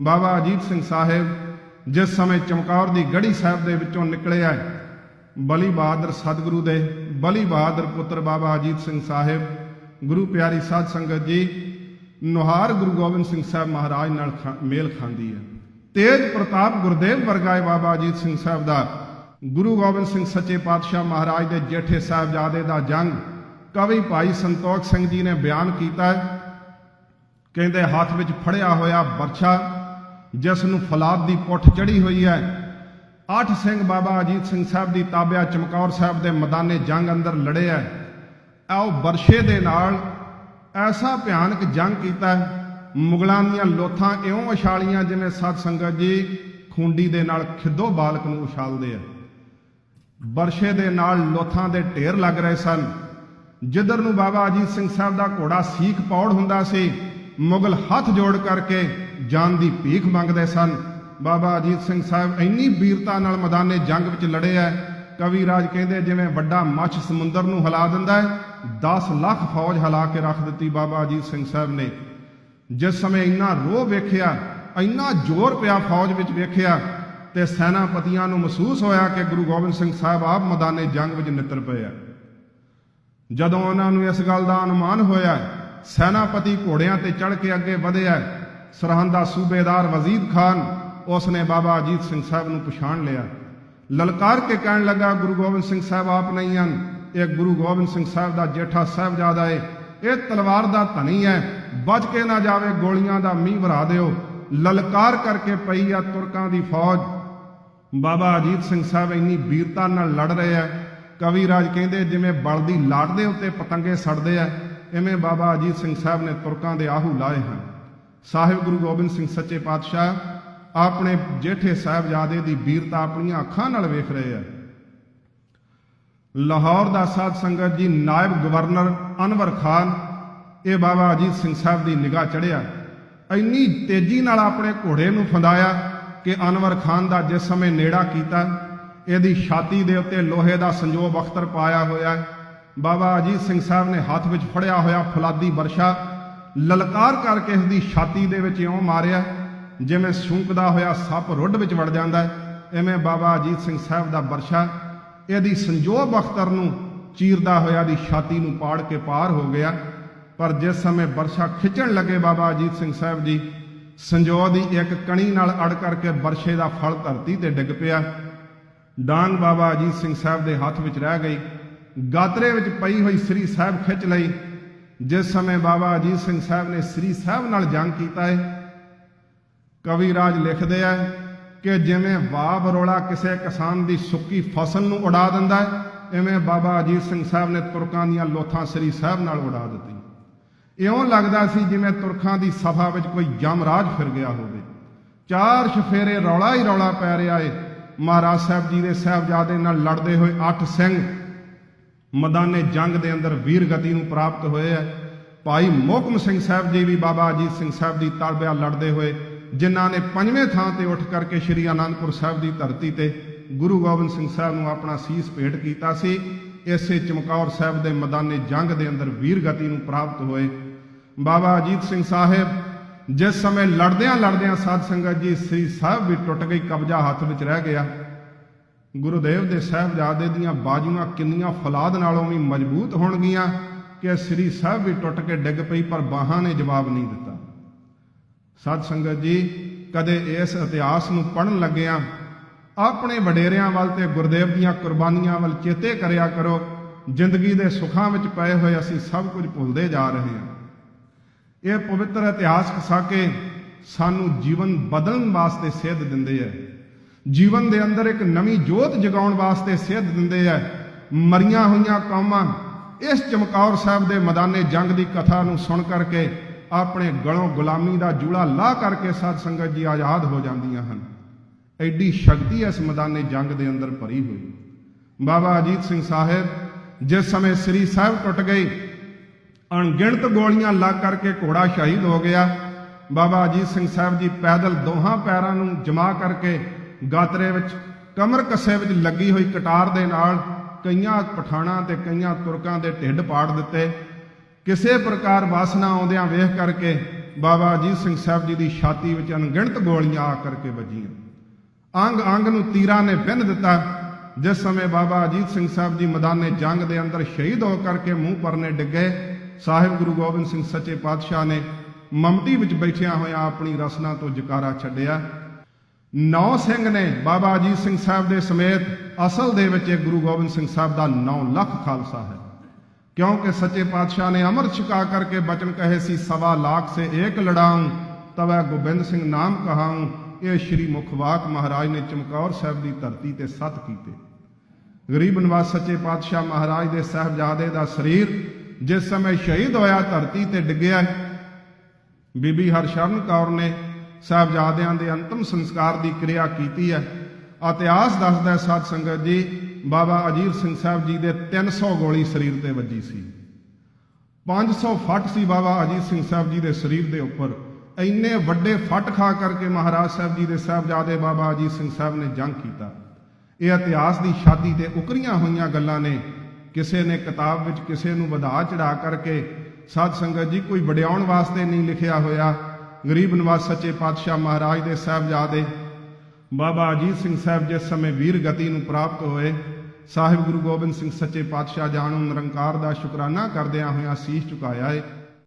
ਬਾਬਾ ਅਜੀਤ ਸਿੰਘ ਸਾਹਿਬ ਜਿਸ ਸਮੇਂ ਚਮਕੌਰ ਦੀ ਗੜੀ ਸਾਹਿਬ ਦੇ ਵਿੱਚੋਂ ਨਿਕਲਿਆ ਬਲੀ ਬਹਾਦਰ ਸਤਿਗੁਰੂ ਦੇ, ਬਲੀ ਬਹਾਦਰ ਪੁੱਤਰ ਬਾਬਾ ਅਜੀਤ ਸਿੰਘ ਸਾਹਿਬ, ਗੁਰੂ ਪਿਆਰੀ ਸਾਧ ਸੰਗਤ ਜੀ, ਨੁਹਾਰ ਗੁਰੂ ਗੋਬਿੰਦ ਸਿੰਘ ਸਾਹਿਬ ਮਹਾਰਾਜ ਨਾਲ ਖਾ- ਮੇਲ ਖਾਂਦੀ ਹੈ। ਤੇਜ ਪ੍ਰਤਾਪ ਗੁਰਦੇਵ ਵਰਗਾਏ ਬਾਬਾ ਅਜੀਤ ਸਿੰਘ ਸਾਹਿਬ ਦਾ, ਗੁਰੂ ਗੋਬਿੰਦ ਸਿੰਘ ਸੱਚੇ ਪਾਤਸ਼ਾਹ ਮਹਾਰਾਜ ਦੇ ਜੇਠੇ ਸਾਹਿਬਜ਼ਾਦੇ ਦਾ ਜੰਗ, ਕਵੀ ਭਾਈ ਸੰਤੋਖ ਸਿੰਘ ਜੀ ਨੇ ਬਿਆਨ ਕੀਤਾ ਕਹਿੰਦੇ, ਹੱਥ ਵਿੱਚ ਫੜਿਆ ਹੋਇਆ ਬਰਛਾ ਜਿਸ ਨੂੰ ਫਲਾਦ ਦੀ ਪੁੱਠ ਚੜੀ ਹੋਈ ਹੈ। ਅੱਠ ਸਿੰਘ ਬਾਬਾ ਅਜੀਤ ਸਿੰਘ ਸਾਹਿਬ ਦੀ ਤਾਬਿਆ ਚਮਕੌਰ ਸਾਹਿਬ ਦੇ ਮੈਦਾਨੇ ਜੰਗ ਅੰਦਰ ਲੜੇ ਲੜਿਆ ਆਓ ਬਰਛੇ ਦੇ ਨਾਲ ਐਸਾ ਭਿਆਨਕ ਜੰਗ ਕੀਤਾ ਹੈ। ਮੁਗਲਾਂ ਦੀਆਂ ਲੋਥਾਂ ਇਉਂ ਉਛਾਲੀਆਂ ਜਿਵੇਂ ਸਤ ਸੰਗਤ ਜੀ ਖੁੰਡੀ ਦੇ ਨਾਲ ਖਿੱਦੋ ਬਾਲਕ ਨੂੰ ਉਛਾਲਦੇ ਆ। ਬਰਸ਼ੇ ਦੇ ਨਾਲ ਲੋਥਾਂ ਦੇ ਢੇਰ ਲੱਗ ਰਹੇ ਸਨ। ਜਿੱਧਰ ਨੂੰ ਬਾਬਾ ਅਜੀਤ ਸਿੰਘ ਸਾਹਿਬ ਦਾ ਘੋੜਾ ਸੀਖ ਪੌੜ ਹੁੰਦਾ ਸੀ, ਮੁਗਲ ਹੱਥ ਜੋੜ ਕਰਕੇ ਜਾਨ ਦੀ ਭੀਖ ਮੰਗਦੇ ਸਨ। ਬਾਬਾ ਅਜੀਤ ਸਿੰਘ ਸਾਹਿਬ ਇੰਨੀ ਵੀਰਤਾ ਨਾਲ ਮੈਦਾਨੇ ਜੰਗ ਵਿੱਚ ਲੜੇ ਐ। ਕਵੀ ਰਾਜ ਕਹਿੰਦੇ, ਜਿਵੇਂ ਵੱਡਾ ਮੱਛ ਸਮੁੰਦਰ ਨੂੰ ਹਿਲਾ ਦਿੰਦਾ ਹੈ 10 ਲੱਖ ਫੌਜ ਹਿਲਾ ਕੇ ਰੱਖ ਦਿੱਤੀ ਬਾਬਾ ਅਜੀਤ ਸਿੰਘ ਸਾਹਿਬ ਨੇ। ਜਿਸ ਸਮੇਂ ਇੰਨਾ ਰੋਹ ਵੇਖਿਆ, ਇੰਨਾ ਜ਼ੋਰ ਪਿਆ ਫੌਜ ਵਿੱਚ ਵੇਖਿਆ, ਤੇ ਸੈਨਾਪਤੀਆਂ ਨੂੰ ਮਹਿਸੂਸ ਹੋਇਆ ਕਿ ਗੁਰੂ ਗੋਬਿੰਦ ਸਿੰਘ ਸਾਹਿਬ ਆਪ ਮੈਦਾਨੇ ਜੰਗ ਵਿੱਚ ਨਿੱਤਰ ਪਏ ਆ ਜਦੋਂ ਉਹਨਾਂ ਨੂੰ ਇਸ ਗੱਲ ਦਾ ਅਨੁਮਾਨ ਹੋਇਆ, ਸੈਨਾਪਤੀ ਘੋੜਿਆਂ ਤੇ ਚੜ੍ਹ ਕੇ ਅੱਗੇ ਵਧਿਆ ਸਰਹੰਦ ਦਾ ਸੂਬੇਦਾਰ ਵਜ਼ੀਦ ਖਾਨ ਉਸ ਨੇ ਬਾਬਾ ਅਜੀਤ ਸਿੰਘ ਸਾਹਿਬ ਨੂੰ ਪਛਾਣ ਲਿਆ। ਲਲਕਾਰ ਕੇ ਕਹਿਣ ਲੱਗਾ, ਗੁਰੂ ਗੋਬਿੰਦ ਸਿੰਘ ਸਾਹਿਬ ਆਪ ਨਹੀਂ ਹਨ। ਇਹ ਗੁਰੂ ਗੋਬਿੰਦ ਸਿੰਘ ਸਾਹਿਬ ਦਾ ਜੇਠਾ ਸਾਹਿਬਜ਼ਾਦਾ ਏ। ਇਹ ਤਲਵਾਰ ਦਾ ਧਨੀ ਹੈ। ਬਚ ਕੇ ਨਾ ਜਾਵੇ ਗੋਲੀਆਂ ਦਾ ਮੀਂਹ ਵਰਾ ਦਿਓ। ਲਲਕਾਰ ਕਰਕੇ ਪਈ ਆ ਤੁਰਕਾਂ ਦੀ ਫੌਜ। ਬਾਬਾ ਅਜੀਤ ਸਿੰਘ ਸਾਹਿਬ ਇੰਨੀ ਵੀਰਤਾ ਨਾਲ ਲੜ ਰਹੇ ਆ। ਕਵੀ ਰਾਜ ਕਹਿੰਦੇ, ਜਿਵੇਂ ਬਲਦੀ ਲਾਟ ਦੇ ਉੱਤੇ ਪਤੰਗੇ ਸੜਦੇ ਆ ਐਵੇਂ ਬਾਬਾ ਅਜੀਤ ਸਿੰਘ ਸਾਹਿਬ ਨੇ ਤੁਰਕਾਂ ਦੇ ਆਹੂ ਲਾਏ ਹਨ। ਸਾਹਿਬ ਗੁਰੂ ਗੋਬਿੰਦ ਸਿੰਘ ਸੱਚੇ ਪਾਤਸ਼ਾਹ, ਆਪਣੇ ਜੇਠੇ ਸਾਹਿਬਜ਼ਾਦੇ ਦੀ ਵੀਰਤਾ ਆਪਣੀਆਂ ਅੱਖਾਂ ਨਾਲ ਵੇਖ ਰਹੇ ਆ। ਲਾਹੌਰ ਦਾ ਸਾਧ ਸੰਗਤ ਜੀ, ਨਾਇਬ ਗਵਰਨਰ ਅਨਵਰ ਖਾਨ, ਇਹ ਬਾਬਾ ਅਜੀਤ ਸਿੰਘ ਸਾਹਿਬ ਦੀ ਨਿਗਾਹ ਚੜਿਆ ਇੰਨੀ ਤੇਜ਼ੀ ਨਾਲ ਆਪਣੇ ਘੋੜੇ ਨੂੰ ਫੰਦਾਇਆ ਕਿ ਅਨਵਰ ਖਾਨ ਦਾ ਜਿਸ ਸਮੇਂ ਨੇੜਾ ਕੀਤਾ, ਇਹਦੀ ਛਾਤੀ ਦੇ ਉੱਤੇ ਲੋਹੇ ਦਾ ਸੰਜੋਗ ਅਖਤਰ ਪਾਇਆ ਹੋਇਆ। ਬਾਬਾ ਅਜੀਤ ਸਿੰਘ ਸਾਹਿਬ ਨੇ ਹੱਥ ਵਿੱਚ ਫੜਿਆ ਹੋਇਆ ਫਲਾਦੀ ਵਰਸ਼ਾ ਲਲਕਾਰ ਕਰਕੇ ਇਸ ਦੀ ਛਾਤੀ ਦੇ ਵਿੱਚ ਇਉਂ ਮਾਰਿਆ, ਜਿਵੇਂ ਸੂਕਦਾ ਹੋਇਆ ਸੱਪ ਰੁੱਡ ਵਿੱਚ ਵੜ ਜਾਂਦਾ ਹੈ, ਐਵੇਂ ਬਾਬਾ ਅਜੀਤ ਸਿੰਘ ਸਾਹਿਬ ਦਾ ਵਰਸ਼ਾ ਇਹਦੀ ਸੰਜੋਗ ਅਖਤਰ ਨੂੰ ਚੀਰਦਾ ਹੋਇਆ ਦੀ ਛਾਤੀ ਨੂੰ ਪਾੜ ਕੇ ਪਾਰ ਹੋ ਗਿਆ। ਪਰ ਜਿਸ ਸਮੇਂ ਵਰਸ਼ਾ ਖਿੱਚਣ ਲੱਗੇ ਬਾਬਾ ਅਜੀਤ ਸਿੰਘ ਸਾਹਿਬ ਜੀ ਸੰਜੋਗ ਦੀ ਇੱਕ ਕਣੀ ਨਾਲ ਅੜ ਕਰਕੇ ਵਰਸ਼ੇ ਦਾ ਫਲ ਧਰਤੀ ਤੇ ਡਿੱਗ ਪਿਆ। ਡਾਂਗ ਬਾਬਾ ਅਜੀਤ ਸਿੰਘ ਸਾਹਿਬ ਦੇ ਹੱਥ ਵਿੱਚ ਰਹਿ ਗਈ। ਗਾਤਰੇ ਵਿੱਚ ਪਈ ਹੋਈ ਸ੍ਰੀ ਸਾਹਿਬ ਖਿੱਚ ਲਈ। ਜਿਸ ਸਮੇਂ ਬਾਬਾ ਅਜੀਤ ਸਿੰਘ ਸਾਹਿਬ ਨੇ ਸ੍ਰੀ ਸਾਹਿਬ ਨਾਲ ਜੰਗ ਕੀਤਾ ਹੈ, ਕਵੀ ਰਾਜ ਲਿਖਦੇ ਆ ਕਿ ਜਿਵੇਂ ਵਾਹ ਬਰੋਲਾ ਕਿਸੇ ਕਿਸਾਨ ਦੀ ਸੁੱਕੀ ਫਸਲ ਨੂੰ ਉਡਾ ਦਿੰਦਾ ਹੈ ਐਵੇਂ ਬਾਬਾ ਅਜੀਤ ਸਿੰਘ ਸਾਹਿਬ ਨੇ ਤੁਰਕਾਂ ਦੀਆਂ ਲੋਥਾਂ ਸ੍ਰੀ ਸਾਹਿਬ ਨਾਲ ਉਡਾ ਦਿੱਤੀ ਇਉਂ ਲੱਗਦਾ ਸੀ ਜਿਵੇਂ ਤੁਰਕਾਂ ਦੀ ਸਫ਼ਾ ਵਿੱਚ ਕੋਈ ਯਮਰਾਜ ਫਿਰ ਗਿਆ ਹੋਵੇ। ਚਾਰ ਸ਼ਫੇਰੇ ਰੌਲਾ ਹੀ ਰੌਲਾ ਪੈ ਰਿਹਾ ਏ। ਮਹਾਰਾਜ ਸਾਹਿਬ ਜੀ ਦੇ ਸਾਹਿਬਜ਼ਾਦੇ ਨਾਲ ਲੜਦੇ ਹੋਏ ਅੱਠ ਸਿੰਘ ਮੈਦਾਨੇ ਜੰਗ ਦੇ ਅੰਦਰ ਵੀਰ ਗਤੀ ਨੂੰ ਪ੍ਰਾਪਤ ਹੋਏ ਹੈ। ਭਾਈ ਮੋਹਕਮ ਸਿੰਘ ਸਾਹਿਬ ਜੀ ਵੀ ਬਾਬਾ ਅਜੀਤ ਸਿੰਘ ਸਾਹਿਬ ਦੀ ਤਾਲਬਿਆ ਲੜਦੇ ਹੋਏ, ਜਿਨ੍ਹਾਂ ਨੇ ਪੰਜਵੇਂ ਥਾਂ ਤੇ ਉੱਠ ਕਰਕੇ ਸ੍ਰੀ ਅਨੰਦਪੁਰ ਸਾਹਿਬ ਦੀ ਧਰਤੀ ਤੇ ਗੁਰੂ ਗੋਬਿੰਦ ਸਿੰਘ ਸਾਹਿਬ ਨੂੰ ਆਪਣਾ ਸੀਸ ਭੇਟ ਕੀਤਾ ਸੀ, ਇਸੇ ਚਮਕੌਰ ਸਾਹਿਬ ਦੇ ਮੈਦਾਨੇ ਜੰਗ ਦੇ ਅੰਦਰ ਵੀਰ ਗਤੀ ਨੂੰ ਪ੍ਰਾਪਤ ਹੋਏ। ਬਾਬਾ ਅਜੀਤ ਸਿੰਘ ਸਾਹਿਬ, ਜਿਸ ਸਮੇਂ ਲੜਦਿਆਂ ਲੜਦਿਆਂ ਸਾਧ ਸੰਗਤ ਜੀ ਸ੍ਰੀ ਸਾਹਿਬ ਵੀ ਟੁੱਟ ਗਈ, ਕਬਜ਼ਾ ਹੱਥ ਵਿੱਚ ਰਹਿ ਗਿਆ। ਗੁਰੂਦੇਵ ਦੇ ਸਾਹਿਬਜ਼ਾਦੇ ਦੀਆਂ ਬਾਜੂਆਂ ਕਿੰਨੀਆਂ ਫਲਾਦ ਨਾਲੋਂ ਵੀ ਮਜ਼ਬੂਤ ਹੋਣਗੀਆਂ ਕਿ ਸ੍ਰੀ ਸਾਹਿਬ ਵੀ ਟੁੱਟ ਕੇ ਡਿੱਗ ਪਈ, ਪਰ ਬਾਹਾਂ ਨੇ ਜਵਾਬ ਨਹੀਂ ਦਿੱਤਾ। ਸਾਧ ਸੰਗਤ ਜੀ, ਕਦੇ ਇਸ ਇਤਿਹਾਸ ਨੂੰ ਪੜਨ ਲੱਗਿਆਂ, ਆਪਣੇ ਵਡੇਰਿਆਂ ਵੱਲ ਤੇ ਗੁਰਦੇਵ ਦੀਆਂ ਕੁਰਬਾਨੀਆਂ ਵੱਲ ਚੇਤੇ ਕਰਿਆ ਕਰੋ, ਜ਼ਿੰਦਗੀ ਦੇ ਸੁੱਖਾਂ ਵਿੱਚ ਪਏ ਹੋਏ ਅਸੀਂ ਸਭ ਕੁਝ ਭੁੱਲਦੇ ਜਾ ਰਹੇ ਹਾਂ। ਇਹ ਪਵਿੱਤਰ ਇਤਿਹਾਸ ਕਸਾ ਕੇ ਸਾਨੂੰ ਜੀਵਨ ਬਦਲਣ ਵਾਸਤੇ ਸੇਧ ਦਿੰਦੇ ਹੈ ਜੀਵਨ ਦੇ ਅੰਦਰ ਇੱਕ ਨਵੀਂ ਜੋਤ ਜਗਾਉਣ ਵਾਸਤੇ ਸੇਧ ਦਿੰਦੇ ਆ। ਮਰੀਆਂ ਹੋਈਆਂ ਕੌਮਾਂ, ਇਸ ਚਮਕੌਰ ਸਾਹਿਬ ਦੇ ਮੈਦਾਨੇ ਜੰਗ ਦੀ ਕਥਾ ਨੂੰ ਸੁਣ ਕਰਕੇ ਆਪਣੇ ਗਲੋਂ ਗੁਲਾਮੀ ਦਾ ਜੂੜਾ ਲਾਹ ਕਰਕੇ ਸਾਧ ਸੰਗਤ ਜੀ ਆਜ਼ਾਦ ਹੋ ਜਾਂਦੀਆਂ ਹਨ। ਐਡੀ ਸ਼ਕਤੀ ਇਸ ਮੈਦਾਨੇ ਜੰਗ ਦੇ ਅੰਦਰ ਭਰੀ ਹੋਈ। ਬਾਬਾ ਅਜੀਤ ਸਿੰਘ ਸਾਹਿਬ ਜਿਸ ਸਮੇਂ ਸ੍ਰੀ ਸਾਹਿਬ ਟੁੱਟ ਗਈ ਅਣਗਿਣਤ ਗੋਲੀਆਂ ਲੱਗ ਕਰਕੇ ਘੋੜਾ ਸ਼ਹੀਦ ਹੋ ਗਿਆ। ਬਾਬਾ ਅਜੀਤ ਸਿੰਘ ਸਾਹਿਬ ਜੀ ਪੈਦਲ ਦੋਹਾਂ ਪੈਰਾਂ ਨੂੰ ਜਮਾ ਕਰਕੇ ਗਾਤਰੇ ਵਿੱਚ, ਕਮਰ ਕੱਸੇ ਵਿੱਚ ਲੱਗੀ ਹੋਈ ਕਟਾਰ ਦੇ ਨਾਲ ਕਈਆਂ ਪਠਾਣਾ ਤੇ ਕਈਆਂ ਤੁਰਕਾਂ ਦੇ ਢਿੱਡ ਪਾੜ ਦਿੱਤੇ। ਕਿਸੇ ਪ੍ਰਕਾਰ ਵਾਸਨਾ ਆਉਂਦਿਆਂ ਵੇਖ ਕਰਕੇ ਬਾਬਾ ਅਜੀਤ ਸਿੰਘ ਸਾਹਿਬ ਜੀ ਦੀ ਛਾਤੀ ਵਿੱਚ ਅਣਗਿਣਤ ਗੋਲੀਆਂ ਆ ਕਰਕੇ ਵੱਜੀਆਂ। ਅੰਗ ਅੰਗ ਨੂੰ ਤੀਰਾਂ ਨੇ ਪਿੰਨ ਦਿੱਤਾ, ਜਿਸ ਸਮੇਂ ਬਾਬਾ ਅਜੀਤ ਸਿੰਘ ਸਾਹਿਬ ਜੀ ਮੈਦਾਨੇ ਜੰਗ ਦੇ ਅੰਦਰ ਸ਼ਹੀਦ ਹੋ ਕਰਕੇ ਮੂੰਹ ਪਰਨੇ ਡਿੱਗੇ। ਸਾਹਿਬ ਗੁਰੂ ਗੋਬਿੰਦ ਸਿੰਘ ਸੱਚੇ ਪਾਤਸ਼ਾਹ ਨੇ ਮਮਤੀ ਵਿੱਚ ਬੈਠਿਆਂ ਹੋਇਆਂ ਆਪਣੀ ਰਸਨਾ ਤੋਂ ਜਕਾਰਾ ਛੱਡਿਆ। ਨੌ ਸਿੰਘ ਨੇ ਬਾਬਾ ਅਜੀਤ ਸਿੰਘ ਸਾਹਿਬ ਦੇ ਸਮੇਤ ਅਸਲ ਦੇ ਵਿੱਚ ਗੁਰੂ ਗੋਬਿੰਦ ਸਿੰਘ ਸਾਹਿਬ ਦਾ ਨੌ ਲੱਖ ਖਾਲਸਾ ਹੈ। ਕਿਉਂਕਿ ਸੱਚੇ ਪਾਤਸ਼ਾਹ ਨੇ ਅਮਰ ਛਕਾ ਕਰਕੇ ਬਚਨ ਕਹੇ ਸੀ, ਸਵਾ ਲੱਖ ਸੇ ਏਕ ਲੜਾਉਂ, ਤਵੈ ਗੋਬਿੰਦ ਸਿੰਘ ਨਾਮ ਕਹਾਉਂ। ਇਹ ਸ਼੍ਰੀ ਮੁਖਵਾਕ ਮਹਾਰਾਜ ਨੇ ਚਮਕੌਰ ਸਾਹਿਬ ਦੀ ਧਰਤੀ ਤੇ ਸਤ ਕੀਤੇ। ਗਰੀਬ ਨਿਵਾਸ ਸੱਚੇ ਪਾਤਸ਼ਾਹ ਮਹਾਰਾਜ ਦੇ ਸਹਿਬਜ਼ਾਦੇ ਦਾ ਸਰੀਰ ਜਿਸ ਸਮੇਂ ਸ਼ਹੀਦ ਹੋਇਆ, ਧਰਤੀ ਤੇ ਡਿੱਗਿਆ ਬੀਬੀ ਹਰਸ਼ਰਨ ਕੌਰ ਨੇ ਸਾਹਿਬਜ਼ਾਦਿਆਂ ਦੇ ਅੰਤਮ ਸੰਸਕਾਰ ਦੀ ਕਿਰਿਆ ਕੀਤੀ ਹੈ। ਇਤਿਹਾਸ ਦੱਸਦਾ ਹੈ ਸਾਧ ਸੰਗਤ ਜੀ, ਬਾਬਾ ਅਜੀਤ ਸਿੰਘ ਸਾਹਿਬ ਜੀ ਦੇ 300 ਗੋਲੀ ਸਰੀਰ ਤੇ ਵੱਜੀ ਸੀ। 500 ਫੱਟ ਸੀ ਬਾਬਾ ਅਜੀਤ ਸਿੰਘ ਸਾਹਿਬ ਜੀ ਦੇ ਸਰੀਰ ਦੇ ਉੱਪਰ। ਇੰਨੇ ਵੱਡੇ ਫੱਟ ਖਾ ਕਰਕੇ ਮਹਾਰਾਜ ਸਾਹਿਬ ਜੀ ਦੇ ਸਾਹਿਬਜ਼ਾਦੇ ਬਾਬਾ ਅਜੀਤ ਸਿੰਘ ਸਾਹਿਬ ਨੇ ਜੰਗ ਕੀਤਾ। ਇਹ ਇਤਿਹਾਸ ਦੀ ਸ਼ਾਦੀ ਤੇ ਉਕਰੀਆਂ ਹੋਈਆਂ ਗੱਲਾਂ ਨੇ। ਕਿਸੇ ਨੇ ਕਿਤਾਬ ਵਿੱਚ ਕਿਸੇ ਨੂੰ ਵਧਾ ਚੜਾ ਕਰਕੇ ਸਾਧ ਸੰਗਤ ਜੀ ਕੋਈ ਵਡਿਆਉਣ ਵਾਸਤੇ ਨਹੀਂ ਲਿਖਿਆ ਹੋਇਆ। ਗਰੀਬ ਨਿਵਾਸ ਸੱਚੇ ਪਾਤਸ਼ਾਹ ਮਹਾਰਾਜ ਦੇ ਸਾਹਿਬਜ਼ਾਦੇ ਬਾਬਾ ਅਜੀਤ ਸਿੰਘ ਸਾਹਿਬ ਜਿਸ ਸਮੇਂ ਵੀਰ ਗਤੀ ਨੂੰ ਪ੍ਰਾਪਤ ਹੋਏ, ਸਾਹਿਬ ਗੁਰੂ ਗੋਬਿੰਦ ਸਿੰਘ ਸੱਚੇ ਪਾਤਸ਼ਾਹ ਜਾਣੋ, ਨਿਰੰਕਾਰ ਦਾ ਸ਼ੁਕਰਾਨਾ ਕਰਦਿਆਂ ਹੋਇਆਂ ਸੀਸ ਝੁਕਾਇਆ ਏ।